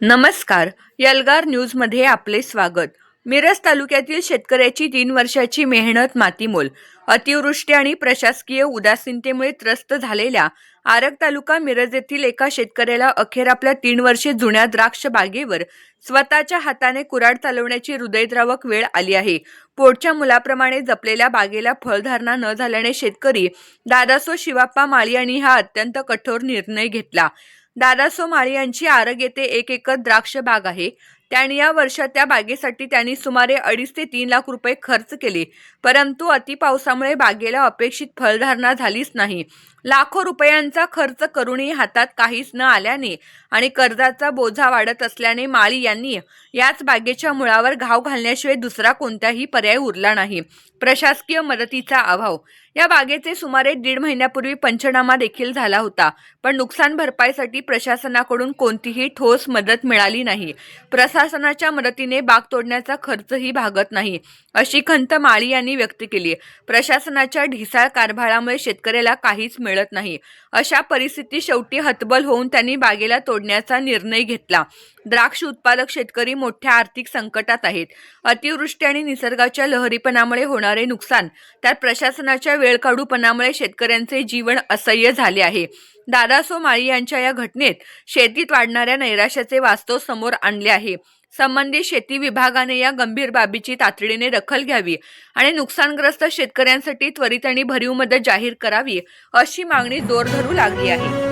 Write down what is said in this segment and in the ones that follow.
नमस्कार यलगार न्यूजमध्ये आपले स्वागत. मिरज तालुक्यातील शेतकऱ्याची तीन वर्षाची मेहनत मातीमोल. अतिवृष्टी आणि प्रशासकीय उदासीनतेमुळे त्रस्त झालेल्या आरग तालुका मिरज येथील एका शेतकऱ्याला अखेर आपल्या तीन वर्षे जुन्या द्राक्ष बागेवर स्वतःच्या हाताने कुऱ्हाड चालवण्याची हृदयद्रावक वेळ आली आहे. पोटच्या मुलाप्रमाणे जपलेल्या बागेला फळधारणा न झाल्याने शेतकरी दादासो शिवाप्पा माळी यांनी हा अत्यंत कठोर निर्णय घेतला. दादा माळी यांची आरग येथे एक एकर द्राक्ष बाग आहे. त्यांनी या वर्षात त्या बागेसाठी त्यांनी सुमारे अडीच ते तीन लाख रुपये खर्च केले. परंतु अतिपावसामुळे बागेला अपेक्षित फळधारणा झालीच नाही. लाखो रुपयांचा खर्च करूनही हातात काहीच न आल्याने आणि कर्जाचा बोझा वाढत असल्याने माळी यांनी याच बागेच्या मुळावर घाव घालण्याशिवाय दुसरा कोणताही पर्याय उरला नाही. प्रशासकीय मदतीचा अभाव. या बागेचे सुमारे दीड महिन्यापूर्वी पंचनामा देखील झाला होता पण नुकसान भरपाईसाठी प्रशासनाकडून कोणतीही ठोस मदत मिळाली नाही. प्रशासनाच्या मदतीने बाग तोडण्याचा खर्चही भागत नाही अशी खंत माळी यांनी व्यक्त केली. प्रशासनाच्या ढिसाळ कारभारामुळे शेतकऱ्याला काहीच मिळत नाही. अशा परिस्थिती शेवटी हतबल होऊन त्यांनी बागेला तोडण्याचा निर्णय घेतला. द्राक्ष उत्पादक शेतकरी मोठ्या आर्थिक संकटात आहेत. अतिवृष्टी आणि निसर्गाच्या लहरीपणामुळे होणारे नुकसान त्यात प्रशासनाच्या वेळकाडूपणामुळे शेतकऱ्यांचे जीवन असह्य झाले आहे. दादासो माळी यांच्या या घटनेत शेतीत वाढणाऱ्या नैराश्याचे वास्तव समोर आणले आहे. संबंधित शेती विभागाने या गंभीर बाबीची तातडीने दखल घ्यावी आणि नुकसानग्रस्त शेतकऱ्यांसाठी त्वरित आणि भरीव मदत जाहीर करावी अशी मागणी जोर धरू लागली आहे.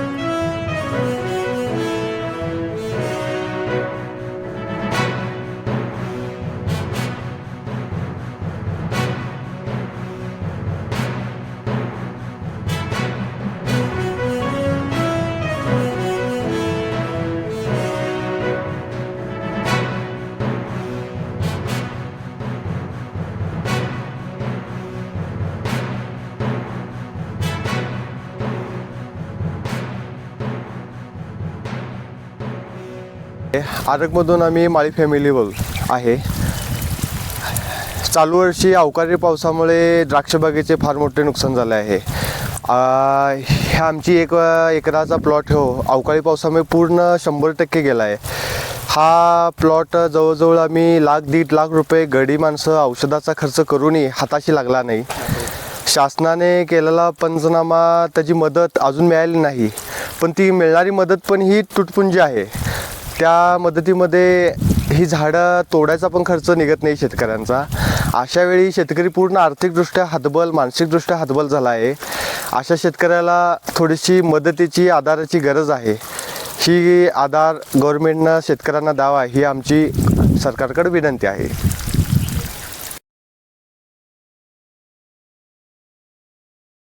आरकमधून आम्ही माळी फॅमिली बोल आहे. चालू वर्षी अवकाळी पावसामुळे द्राक्षबागेचे फार मोठे नुकसान झाले आहे. हे आमची एक एकराचा प्लॉट हो अवकाळी पावसामुळे पूर्ण शंभर टक्के गेला आहे. हा प्लॉट जवळजवळ आम्ही लाख दीड लाख रुपये गडी माणसं औषधाचा खर्च करूनही हाताशी लागला नाही. शासनाने केलेला पंचनामा त्याची मदत अजून मिळाली नाही. पण ती मिळणारी मदत पण ही तुटपुंजी आहे. त्या मदतीमध्ये ही झाडं तोडायचा पण खर्च निघत नाही शेतकऱ्यांचा. अशा वेळी शेतकरी पूर्ण आर्थिकदृष्ट्या हातबल मानसिकदृष्ट्या हातबल झाला आहे. अशा शेतकऱ्याला थोडीशी मदतीची आधाराची गरज आहे. ही आधार गव्हर्मेंटनं शेतकऱ्यांना द्यावा ही आमची सरकारकडे विनंती आहे.